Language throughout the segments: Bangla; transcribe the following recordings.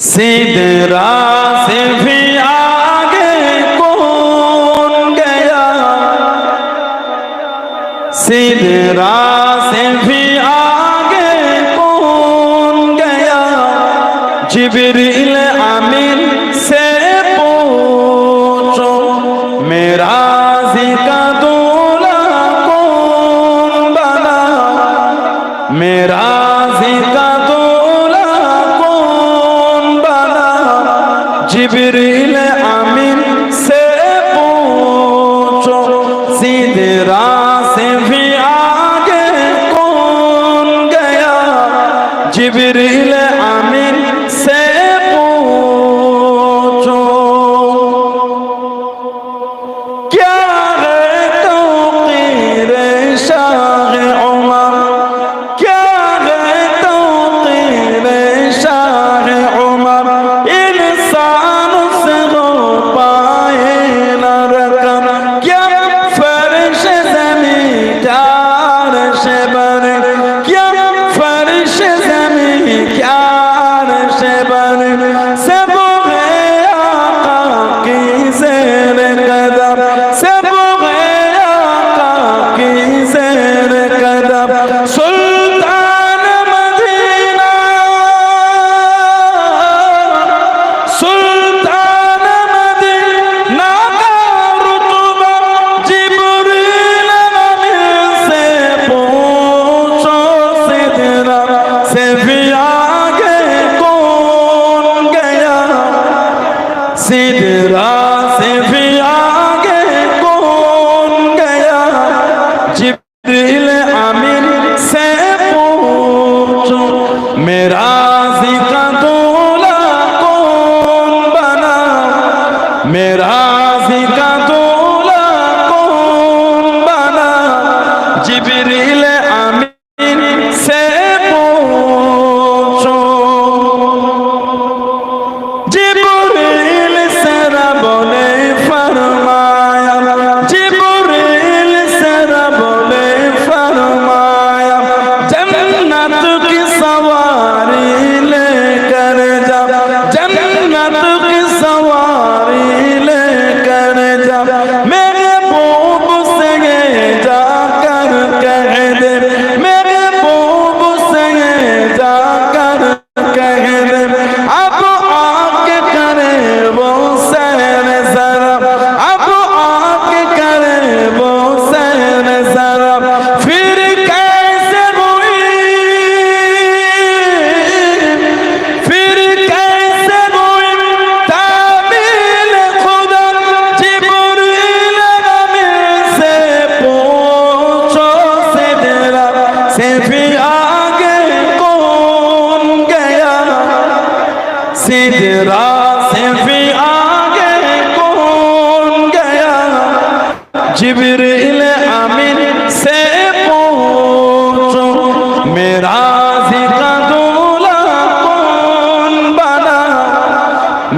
सिदरा से भी आगे कौन गया सिदरा से भी জিবরিল সোল পৃথিবীর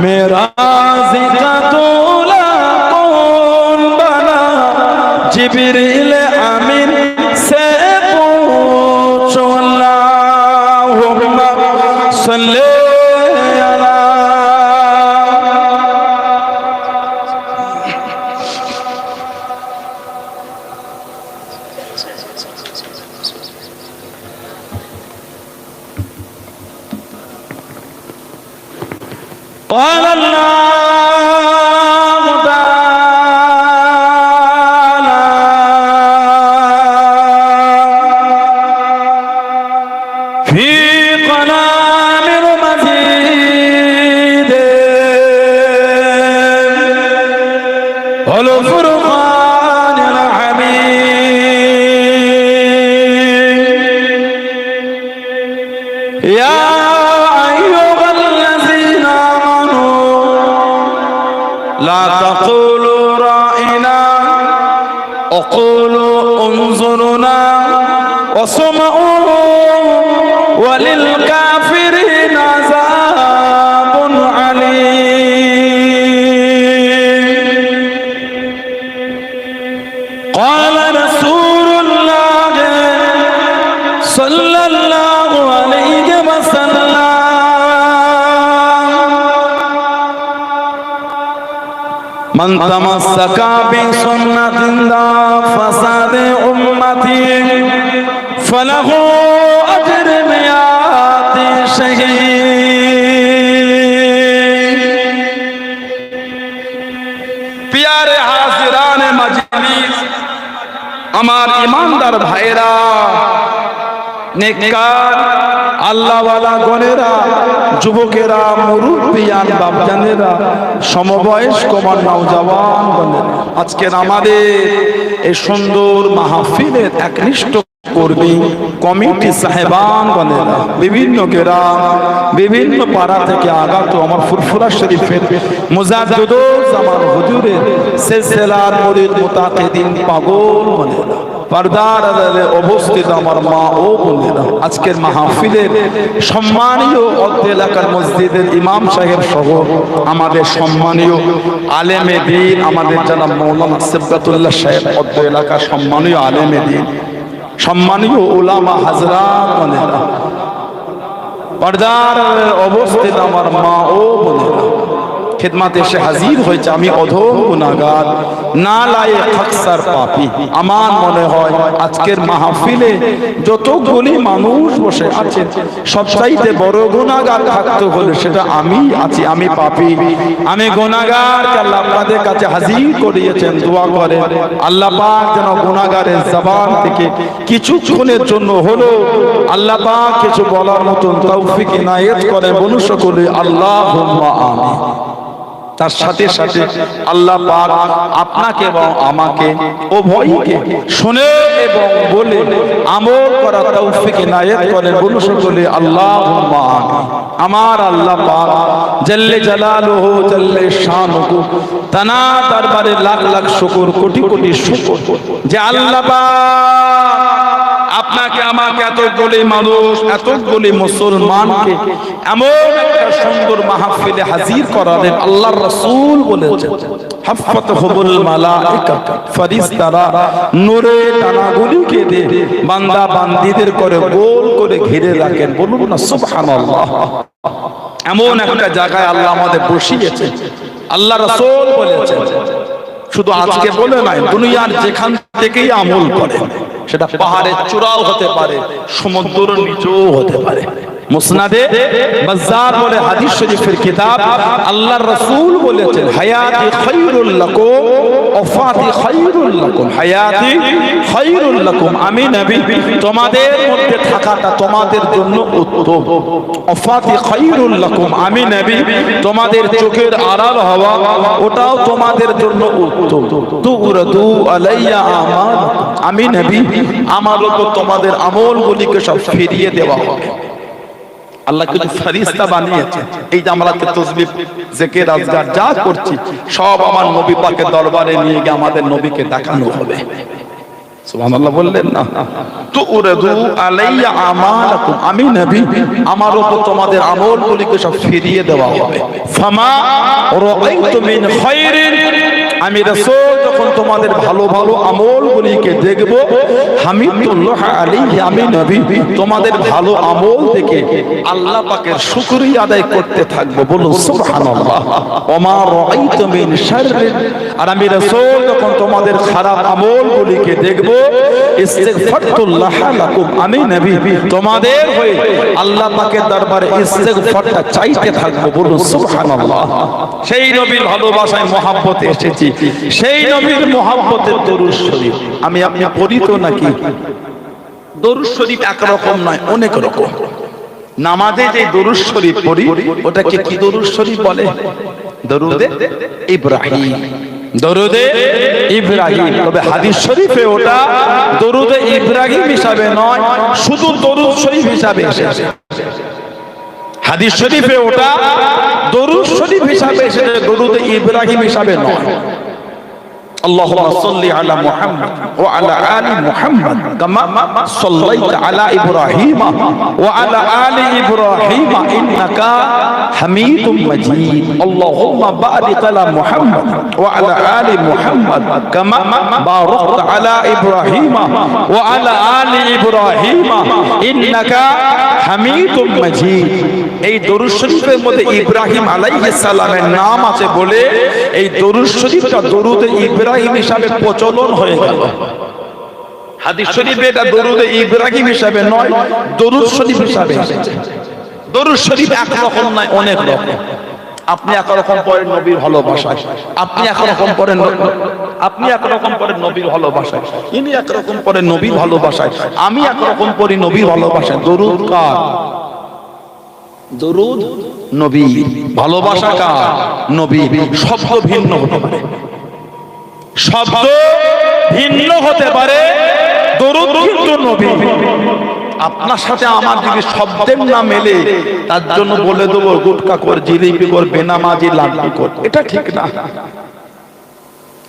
मेरा जिका तोला कौन बना जिबरील হলো সাল্লাল্লাহু আলাইহি ওয়াসাল্লাম। মান তামাসসাকা বি সুন্নাতিন দা ফাসাদে উম্মতি, ফালাহু আজরুন মিয়াতি শাহীদ। প্যারে হাজিরানে মজলিস আমার ইমানদার ভাইরা নেককার, আল্লাহওয়ালা গণেরা, যুবকেরা, মুরুব্বিয়ান, বাপজানেরা, সমবয়স্ক আমার নওজওয়ান গণেরা। আজকের আমাদের এই সুন্দর মাহফিলের একনিষ্ঠ কর্মী, কমিটি সাহেবান গণেরা, বিভিন্ন গ্রাম, বিভিন্ন পাড়া থেকে আগত আমার ফুরফুরা শরীফের মুজাদ্দুদোস আমার হুজুরের সিলসিলার মুরিদ মুতাকিদিন পাগল গণেরা। পর্দার আড়ালে অবস্থিত আমার মা ও বোনেরা। আজকের মাহফিলের সম্মানীয় অর্ধ এলাকার মসজিদের ইমাম সাহেব সহ আমাদের সম্মানীয় আলেমে দিন, আমাদের জানাব মৌলানা সিবগাতুল্লাহ সাহেব, অর্ধ এলাকার সম্মানীয় আলেমে দিন, সম্মানীয় ওলামা হাজরা বোনেরা। পর্দার অবস্থিত আমার মা ও বোনেরা। খেদমাতে এসে হাজির হয়েছে, আমি অধম গুনাগার না লায়ে আকসার পাপি। আমার মনে হয় আজকের মাহফিলে যতগুলি মানুষ বসে আছে সবচাইতে বড় গুনাগার থাকতে হলে সেটা আমি আছি, আমি পাপি। আমি গুনাগার আল্লাহ আপনাদের কাছে হাজির করিয়েছেন, দোয়া করে আল্লাহ পাক যেন গুনাগারের জবান থেকে কিছুক্ষণের জন্য হলো আল্লাহ পাক কিছু বলার মতন তৌফিক ইনায়েত করে মনুষ্য করে আল্লাহ আমিন। তার সাথে সাথে আল্লাহ পাক আপনাকে এবং আমাকে উভয়কে শুনে এবং বলে আমল করা তৌফিক ইনায়েত করেন। বলুন সকলে আমিন। আমার আল্লাহ পাক জাল্লে জালালুহু, জাল্লে শানুহু, তানা দরবারে লাখ লাখ শুকর, কোটি কোটি শুকর। যে আল্লাহ পাক আমাকে এতগুলি মানুষ এতগুলি মুসলমানকে এমন একটা সুন্দর মাহফিলে হাজির করালেন আল্লাহ রসুল বলেছেন। হাফাত হবুল দে বান্দা বান্দীদের করে গোল করে ঘিরে রাখেন। বলুন না, সুবহানাল্লাহ। এমন একটা জায়গায় আল্লাহ আমাদের বসিয়েছে রসুল বলেছেন। শুধু আজকে বলে নাই, দুনিয়ার যেখান থেকেই আমল করে সেটা পাহাড়ের চূড়াও হতে পারে সমুদ্রের নিচেও হতে পারে। মুসনাদে বাজার বলে হাদিস শরীফের কিতাব, আল্লাহর রাসূল বলেছেন, হায়াতি খায়রুল লাকুম ওয়াফাতি খায়রুল লাকুম, হায়াতি খায়রুল লাকুম, আমি নবী, তোমাদের মধ্যে থাকাটা তোমাদের জন্য উত্তম। ওয়াফাতি খায়রুল লাকুম, আমি নবী, তোমাদের চোখের আড়াল হওয়া, ওটাও তোমাদের জন্য উত্তম। তুরদু আলাইয়া আমাল আমি নবী, আমার উপর তোমাদের আমলগুলিকে সব ফিরিয়ে দেওয়া হবে। আল্লাহ কিছু ফেরিস্তা বানিয়েছে। এই যে আমরা তসবিহ জেকের আজগার যা করছি সব আমার নবী পাকের দরবারে নিয়ে গিয়ে আমাদের নবীকে দেখানো হবে। সুবহানাল্লাহ বললেন না তো উরদু আলাইয়া আমালাকুম। আমি নবী আমার উপর তোমাদের আমলগুলিকে সব ফিরিয়ে দেওয়া হবে। ফামা রাআইতু মিন খায়রিন আমি রাসূল যখন তোমাদের ভালো ভালো আমলগুলিকে দেখব, হামিদুল্লাহ আলাইহি নবী, তোমাদের ভালো আমল দেখে আল্লাহ পাকের শুকরিয়া আদায় করতে থাকব। বলুন, সুবহানাল্লাহ। ওমা রাআইতু মিন শাররিন। আর আমি রাসূল যখন তোমাদের খারাপ আমলগুলিকে দেখব, ইস্তিগফারতুল্লাহ লাকুম। আমি নবী, তোমাদের হয়ে আল্লাহ পাকের দরবারে ইস্তিগফারটা চাইতে থাকব। বলুন, সুবহানাল্লাহ। সেই নবীর ভালোবাসায়, মহাব্বতে এসেছি। সেই নবীর মহাব্বতের দরুদ শরীফ। আমি আপনি পড়ি তো নাকি? দরুদ শরীফ একরকম নয়, অনেক রকম। নামাজে যে দরুদ শরীফ পড়ি, ওটাকে কি দরুদ শরীফ বলে? দরুদে ইব্রাহিম। দরুদে ইব্রাহিম। তবে হাদিস শরীফে ওটা দরুদে ইব্রাহিম হিসাবে নয়, শুধু দরুদ শরীফ হিসাবে এসেছে। হাদিস শরীফে ওটা দরুদ শরীফ হিসাবে এসেছে দরুদ ইব্রাহিম হিসাবে নয়। اللهم صل على محمد وعلى آل محمد كما صليت على إبراهيم وعلى آل إبراهيم إنك حميد مجيد اللهم بارك على محمد وعلى آل محمد كما باركت على إبراهيم وعلى آل إبراهيم إنك حميد مجيد এই দরুদ শরীফের মধ্যে ইব্রাহিম আলাইহিস সালামের নাম আছে বলে এই দরুদ শরীফটা দরুদ ইব্রাহিম হিসাবে প্রচলন হয়ে গেল। হাদিস শরীফে এটা দরুদ ইব্রাহিম হিসাবে নয়, দরুদ শরীফ হিসাবে। দরুদ শরীফ এক রকম নয়, অনেক রকম। আপনি একরকম পড়েন নবীর ভালোবাসায়। আপনি একরকম পড়েন আপনি একরকম পড়েন নবীর ভালোবাসায়। ইনি একরকম পড়েন নবীর ভালোবাসায়। আমি একরকম পড়ি নবীর ভালোবাসায়। দরুদ কার? দরুদ নবী ভালোবাসা কার? নবী শব্দ ভিন্ন হতে পারে। শব্দ ভিন্ন হতে পারে। আপনার সাথে আমার যদি শব্দের না মেলে, তার জন্য বলে দেবো, গুটকা কর, জিলিপি কর, বেনামাজি, লাড্ডু কর। এটা ঠিক না।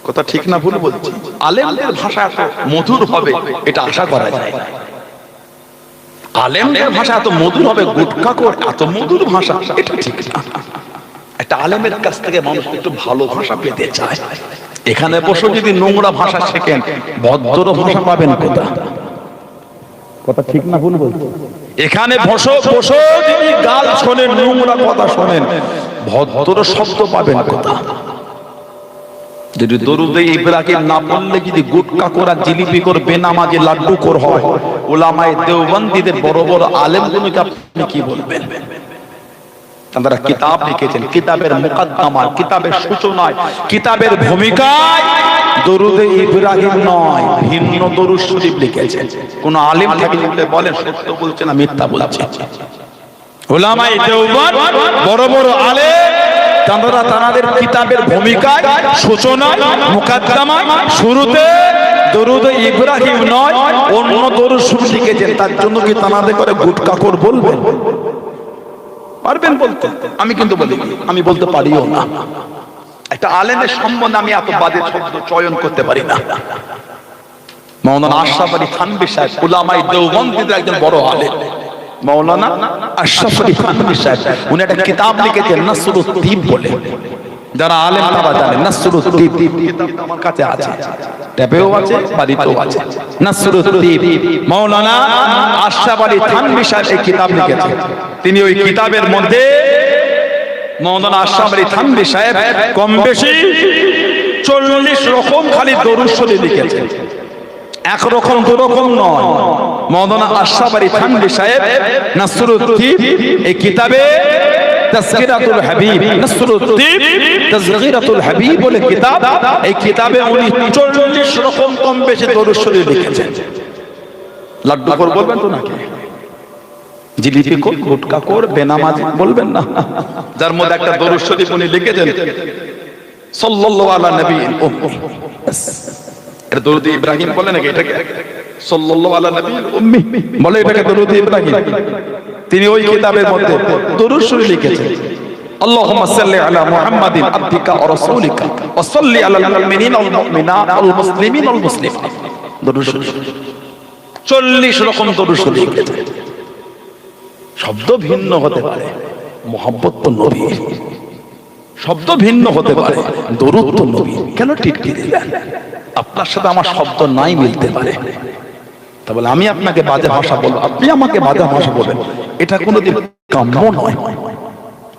কথা ঠিক না ভুল বলছি। আলেমদের ভাষা এত মধুর হবে, এটা আশা করা যায়। আলেমদের ভাষা এত মধুর হবে, গুটকা কর, এত মধুর ভাষা, এটা ঠিক না। একটা আলেমের কাছ থেকে মানুষ একটু ভালো ভাষা পেতে চায়। এখানে বসে যদি নোংরা ভাষা শেখেন ভদ্র ভাষা পাবেন কোথা কথা ঠিক না ভুল বলছি? এখানে বসো বসো যদি গাল শোনেন নোংরা কথা শোনেন ভদ্র শব্দ পাবেন কোথা যদি দরুদে ইব্রাহিম না পড়লে যদি গুটকা করা জিলিপি কর বেনামাজি লাড্ডু কর হয় ওলামায়ে দেওবন্দীদের বড় বড় আলেমগুলোকে আপনি কি বলবেন? তারা কিতাব লিখেছেন। কিতাবের মুকদ্দমা কিতাবের সূচনায়, কিতাবের ভূমিকায় দরুদে ইব্রাহিম নয়, ভিন্ন দরুদ শরীফ লিখেছেন। কোন আলেম থাকলে বলেন, সত্য বলছে না, মিথ্যা বলছে। ওলামায়ে দেওবন্দ বড় বড় আলেম, তারা তাদের কিতাবের ভূমিকায় সূচনা মুকদ্দমায়, শুরুতে দরুদ ইব্রাহিম নয়, অন্য দরুদ শুরু লিখেছেন। তার জন্য কি তানাদের করে গুটকাকর বলবেন? পারবেন বলতে? আমি কিন্তু বলি, আমি বলতে পারিও না। একটা আলেমের সম্বন্ধে আমি এত বাদে শব্দ চয়ন করতে পারি না। মৌলানা আশরাফ আলী সাহেব একজন বড় মৌলানা আশরাফ আলী সাহেব, উনি একটা কিতাব লিখেছেন বলে। যারা আলেম, তারা জানে আমার কাছে আছে। আছে, বাড়িতেও আছে। মৌলানা আশরাফ আলী সাহেব এই কিতাব লিখেছেন। তিনি ওই কিতাবের মধ্যে মৌলানা আশরাফ সাহেব কম বেশি চল্লিশ রকম খালি দরুদ লিখেছেন। একরকম দুরকম নয়। মৌলানা আশরাফ আলী থানবী সাহেব নাসরুদ্দিন এই কিতাবে বলে এই কিতাবে উনি 40 রকম লিখেছেন। লাড্ডু কর বলবেন তো নাকি? জিলিপি কর গুটকা কর বেনামাজ বলবেন না যার মধ্যে একটা দরুদ শরীফ উনি লিখেছেন সাল্লাল্লাহু আলা নবী উম্মি এটা দরুদ ইব্রাহিম বলে নাকি এটাকে সাল্লাল্লাহু আলা নবী উম্মি বলে এটাকে দরুদ ইব্রাহিম তিনি ওই কিতাবের মধ্যে দরুদ শরীফ লিখেছেন اللهم صل على محمد عبدك ورسولك وصل على المؤمنين والمؤمنات والمسلمين والمسلمات দরুদ শরীফ 40 রকম দরুদ শরীফ লিখেছেন শব্দ ভিন্ন হতে পারে। মোহাম্মত তো নবী শব্দ ভিন্ন হতে পারে। দরুদ তো নবী কেন টিটকি দিলেন? আপনার সাথে আমার শব্দ নাই মিলতে পারে। তা বলে আমি আপনাকে বাজে ভাষা বলব। আপনি আমাকে বাজে ভাষা বলবেন। এটা কোনোদিন কাম্য নয়।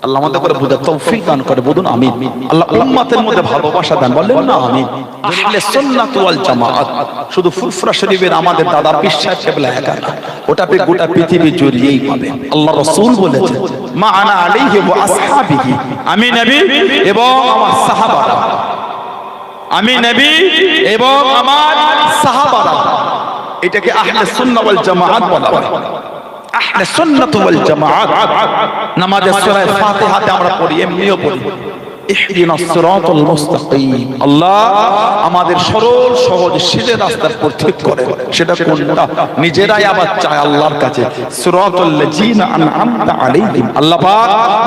আল্লাহ আমাদের করে বুঝা তৌফিক দান করে, বলুন আমি আল্লাহ উম্মতের মধ্যে ভালোবাসা দান বললেন না আমি আহলে সুন্নাত ওয়াল জামাআত, শুধু ফুরফুরা শরীফের আমাদের দাদা বিশ্বাস কেবলা একা না ওটা পে গোটা পৃথিবী জড়িয়েই পাবে। আল্লাহ রাসূল বলেছেন মা আনা আলাইহি ওয়া আসহাবিহি আমি নবী এবং আমার সাহাবারা। আমি নবী এবং আমার সাহাবারা। এটাকে আহলে সুন্নাহ ওয়াল জামাআত বলা হয়। আহলে সুন্নাত ওয়াল জামাআত। নামাজের সূরা ফাতিহাতে আমরা পড়ি এমনিও পড়ি। ঠিক করে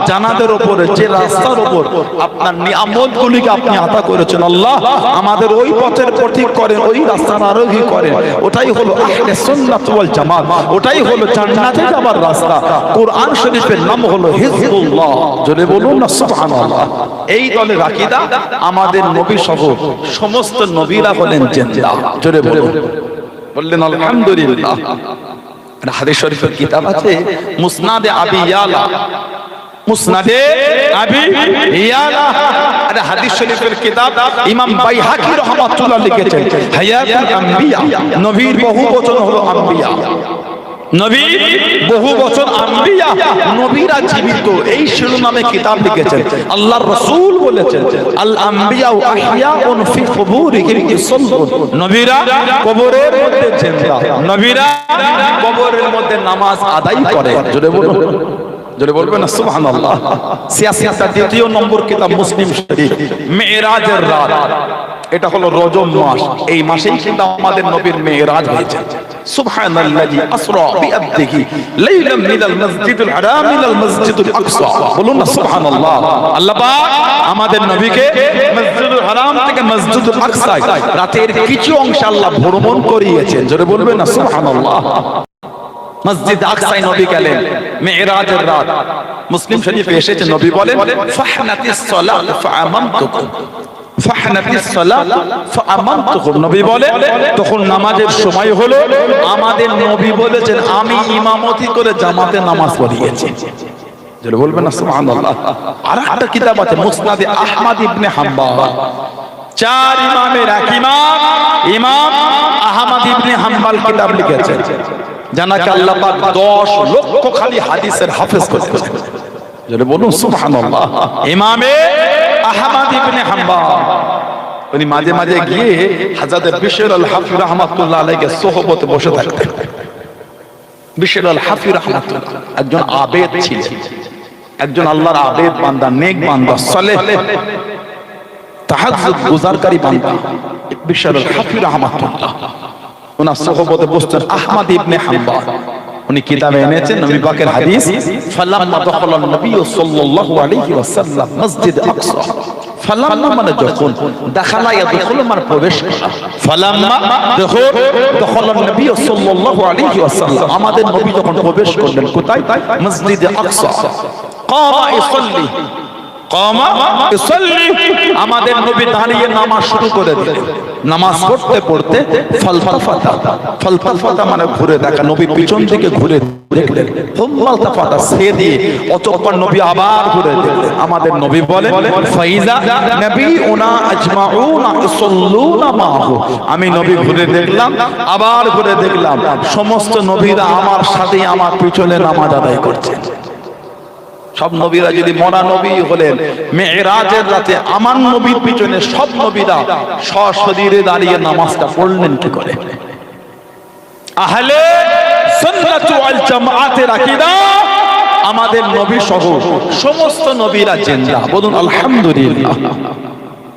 জানাদের উপরে, যে রাস্তার উপর আপনার নিয়ামতগুলিকে আপনি আতা করেছেন, আল্লাহ আমাদের ওই পথের পথিক করেন, ওই রাস্তার আরোহী করেন। ওটাই হলো জামাত। ওটাই হলো জান্নাতে যাবার রাস্তা। কোরআন শরীফের নাম হলো হিজবুল্লাহ। জোরে বলুন না সুবহানাল্লাহ। এই দলের আকীদা আমাদের নবী সহ সমস্ত নবীরা হলেন জিন্দা। জোরে বলুন। বললেন আলহামদুলিল্লাহ। হাদিস শরীফের কিতাব আছে মুসনাদে আবি ইয়ালা। মুসনাদে আবি ইয়ালা। আরে হাদিস শরীফের কিতাব ইমাম বাইহাকি রাহমাতুল্লাহ লিখেছেন হায়াতুল আম্বিয়া। নবীর বহু বচন হলো আম্বিয়া। নবী? বহু বছর আম্বিয়া নবীরা জীবিত। এই শিরোনামে কিতাব লিখেছেন। আল্লাহর রাসূল বলেছেন আল আম্বিয়া আহইয়াউন ফি কুবুরিহিম ইসাল্লুন নবীরা? কবরের মধ্যে জিন্দা। নবীরা? কবরের মধ্যে নামাজ আদায় করে। জোরে বলুন। জোরে বলবেন না? সুবহানাল্লাহ। সিয়াসিয়াতের দ্বিতীয় নম্বর কিতাব মুসলিম শরীফ মেরাজের রাত। এটা হলো রজব মাস। এই মাসেই কিন্তু আমাদের নবীর মেরাজ হয়েছে। সুবহানাল্লাযী আসরা বিআবদিহি লাইলাম মিনাল মসজিদুল হারাম ইলাল মসজিদুল আকসা। বলুন না সুবহানাল্লাহ। আল্লাহ পাক আমাদের নবীকে মসজিদুল হারাম থেকে মসজিদুল আকসায় রাতের কিছু অংশ আল্লাহ ভ্রমণ করিয়েছেন। জোরে বলবেন না সুবহানাল্লাহ। মসজিদ আকসাই নবী গেলেন মেরাজের রাত। মুসলিম শরীফে এসেছে নবী বলেন, ফাহনাতিস সালাত ফাআমামতুকুম। নবী বলেন তখন নামাজের সময় হলো আমাদের নবী বলেছেন আমি ইমামতি করে জামাতে নামাজ পড়িয়েছি। বলবেন না সুবহানাল্লাহ। আর একটা কিতাব আছে মুসনাদে আহমদ ইবনে হাম্বাল। চার ইমামের এক ইমাম ইমাম আহমদ ইবনে হাম্বাল কিতাব লিখেছেন। জানাকে আল্লাহ পাক 10 লক্ষ খালি হাদিসের হাফেজ করেছেন বলুন সুবহানাল্লাহ। ইমামে আহমদ ইবনে হাম্বাল। উনি মাঝে মাঝে গিয়ে হাজরত বিশর আল হাফি রহমাতুল্লাহ আলাইহির সোহবতে বসে থাকতেন। বিশর আল হাফি রহমাতুল্লাহ একজন আবেদ ছিলেন। একজন আল্লাহর আবেদ বান্দা নেক বান্দা সালেহ। তাহাজ্জুদ গুজারকারী বান্দা বিশর আল হাফি রহমাতুল্লাহ। ওনার সোহবতে বসতেন আহমদ ইবনে হাম্বাল। উনি কিতাবে এনেছেন, নবী পাকের হাদিস, ফালাম্মা দখলান নবী সাল্লাল্লাহু আলাইহি ওয়াসাল্লাম মসজিদ আকসা। ফালাম্মা মানে যখন দেখালা ইয়াদখুল মানে প্রবেশ ফালাম্মা দখল দখলান নবী সাল্লাল্লাহু আলাইহি ওয়াসাল্লাম, আমাদের নবী যখন প্রবেশ করলেন কোথায়? মসজিদ আকসা। কামা ইসাল্লি কামা ইসাল্লি আমাদের নবী দাঁড়িয়ে নামাজ শুরু করে দিলেন। নামাজ পড়তে পড়তে ফালফাফাতা ফালফাফাতা মানে ঘুরে দেখা নবী পিছন দিকে ঘুরে দেখলেন। ফালফাফাতা সে দিয়ে অতঃপর নবী আবার ঘুরে দেখলেন। আমাদের নবী বলেন ফাইজা নবী উনা আজমাউনা ইসাল্লুনা মাহু। আমি নবী ঘুরে দেখলাম আবার ঘুরে দেখলাম। সমস্ত নবীরা আমার সাথে আমার পিছনে নামাজ আদায় করছেন। সব নবীরা যদি মরা নবী হলেন, মেয়েরাজের রাতে আমার নবীর পিছনে সব নবীরা সশরীরে দাঁড়িয়ে নামাজটা পড়লেন কি করে? আহলে আমাদের নবী সহ সমস্ত নবীরা জিন্দা। বলুন, আলহামদুলিল্লাহ।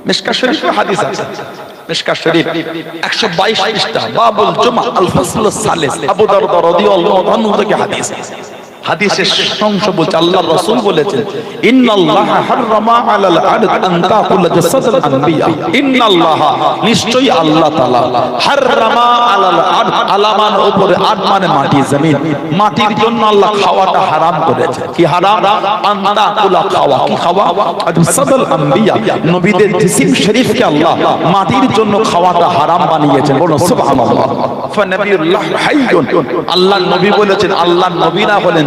মিশকা শরীফের হাদিস আছে। মিশকা শরীফ 122 পৃষ্ঠা, বাবুল জুমা আল ফাসল সালিস আবু দারদা রাদিয়াল্লাহু আনহু থেকে হাদিস হাদিসের অংশ বলছে আল্লাহর রাসূল বলেছেন ইন্নাল্লাহ হাররামা আলাল আরদ আন তাকুল জাসাদাল আনবিয়া। ইন্নাল্লাহ নিশ্চয়ই আল্লাহ তাআলা হাররামা আলাল আরদ আলামান উপরে আরদ মানে মাটি জমিন। মাটির জন্য আল্লাহ খাওয়াটা হারাম করেছে। কি হারাম? আন তাকুল খাওয়া। কি খাওয়া? জাসাদাল আনবিয়া। নবীদের জিসিম শরীফকে আল্লাহ মাটির জন্য খাওয়াটা হারাম বানিয়েছেন। বলুন সুবহানাল্লাহ। ফানাবিউল্লাহ হাইয়ুন। আল্লাহ নবী বলেছেন আল্লাহ নবীরা হলেন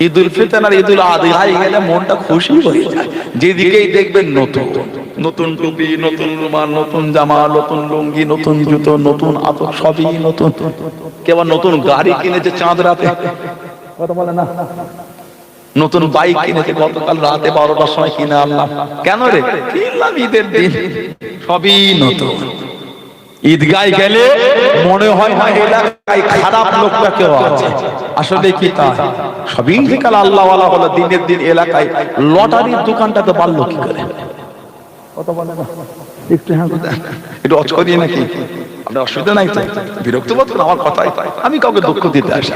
ঈদুল ফিতর আর ঈদুল আযহা গেলে মনটা খুশি হয়ে যায়। যেদিকেই দেখবেন নতুন। নতুন টুপি, নতুন রুমাল, নতুন জামা, নতুন লুঙ্গি, নতুন জুতো, নতুন আতর, সবই নতুন। কেবল নতুন গাড়ি কিনেছে চাঁদ রাতে। কথা বলে না। নতুন বাইক কিনেছে গতকাল রাতে বারোটার সময় কিনে আনলাম। কেন রে? কিনলাম ঈদের দিন। সবই নতুন। ঈদগায় গেলে মনে হয় না এলাকায় খারাপ লোকটা কেউ আছে। আসলে কি তা সবই কাল আল্লাহ হলো দিনের দিন এলাকায় লটারির দোকানটাতে পারল কি করে? কথা বলে না? একটু হ্যাঁ একটু নাকি? আপনার অসুবিধা নাই তো? বিরক্ত বোধ করেন আমার কথাই আমি কাউকে দুঃখ দিতে আসি।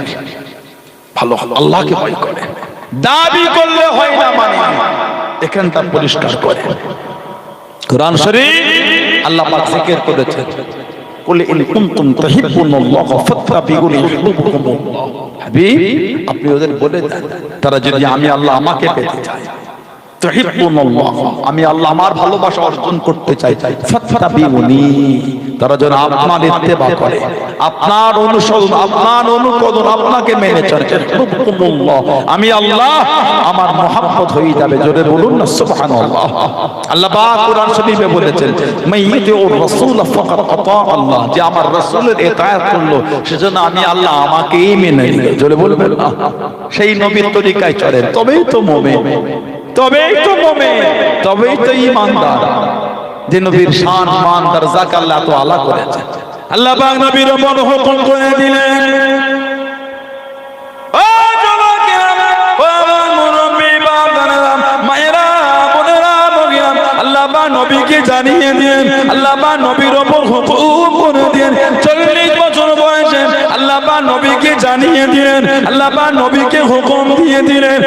ভালো ভালো আল্লাহকে ভয় করে। দাবি করলে হয় না মানে। এখানটা পরিষ্কার করে। কোরআন শরীফ আল্লাহ পাক জিকির করেছেন। কুল ইন কুনতুম তুহিব্বুনাল্লাহ ফাত্তাবিউনি ইউহিব্বুকুমুল্লাহ হাবিব আপনি ওদের বলে দেন তারা যদি আমি আল্লাহ আমাকে পেতে চায়। আমি আল্লাহ আমার ভালোবাসা অর্জন করতে চাই। তারা যেন আপনার ইত্তেবা করে। আপনার অনুসরণ আপনার অনুকরণ আপনাকে মেনে চলে। আমি আল্লাহ আমার মহব্বত হয়ে যাবে। জোরে বলুন না সুবহানাল্লাহ। আল্লাহ পাক কোরআন শরীফে বলেছেন মাইয়িতিউর রাসূল ফাকাদ আতা আল্লাহ। যে আমার রাসূলের ইতায়াত করল সেজন্য আমি আল্লাহ আমাকেই মেনে নিল। জোরে বলবেন সেই নবীর তরিকায় চলেন। তবেই তো মুমিন। তবেই তো মুমিন, তবেই তো ঈমানদার। যে নবীর শান, মান দরজাক আল্লাহ তো আলা করেছে। আল্লাহ পাক নবীর মন হুকুম করে দিলেন নবীকে জানিয়ে দিন আল্লাহ বা নবীর ওপর হুকুম করে দিন চল্লিশ বছর বয়সে আল্লাহ বা নবীকে জানিয়ে দিলেন, আল্লাহ বা নবীকে হুকুম দিয়ে দিলেন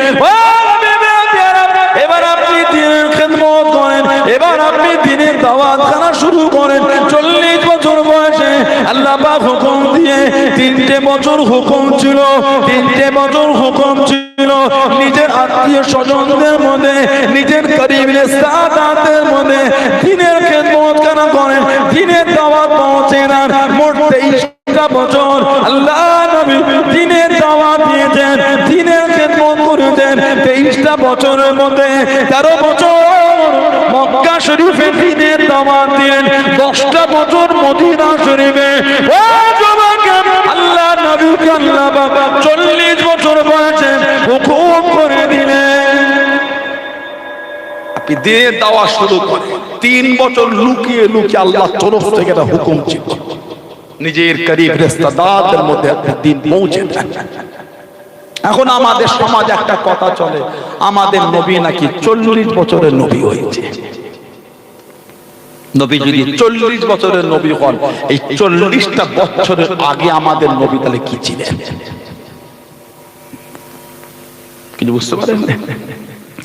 খেদমত করেন এবার আপনি দিনের দাওয়াত খানা শুরু করেন। চল্লিশ বছর বয়সে আল্লাহ পাক হুকুম দিয়ে তিনটে বছর হুকুম ছিল, তিনটে বছর হুকুম ছিল। নিজের আত্মীয় স্বজনদের মধ্যে, নিজের করিবের সাদাতের মধ্যে দিনের খেদমত কেন করেন। দিনের দাওয়াত পৌঁছে না মোট তেইশটা বছর তেইশটা বছরের মধ্যে, তেরো বছর মক্কা শরীফে দিনের দাওয়াত দিলেন, দশটা বছর মদিনা শরীফে। আল্লাহ আল্লাহ বাবা চল্লিশ বছর বয়সে হুকুম করে দিলেন। তিন বছর লুকিয়ে লুকিয়ে আল্লাহ থেকে হুকুম ছিল নিজের করিব রেস্তাদারদের মধ্যে দিন পৌঁছে দেন। এখন আমাদের সমাজ একটা কথা চলে। আমাদের নবী নাকি চল্লিশ বছরের নবী হয়েছে। নবী যদি চল্লিশ বছরের নবী হন, এই চল্লিশটা বছরের আগে আমাদের নবী তাহলে কি ছিলেন? কিন্তু বুঝতে পারেন?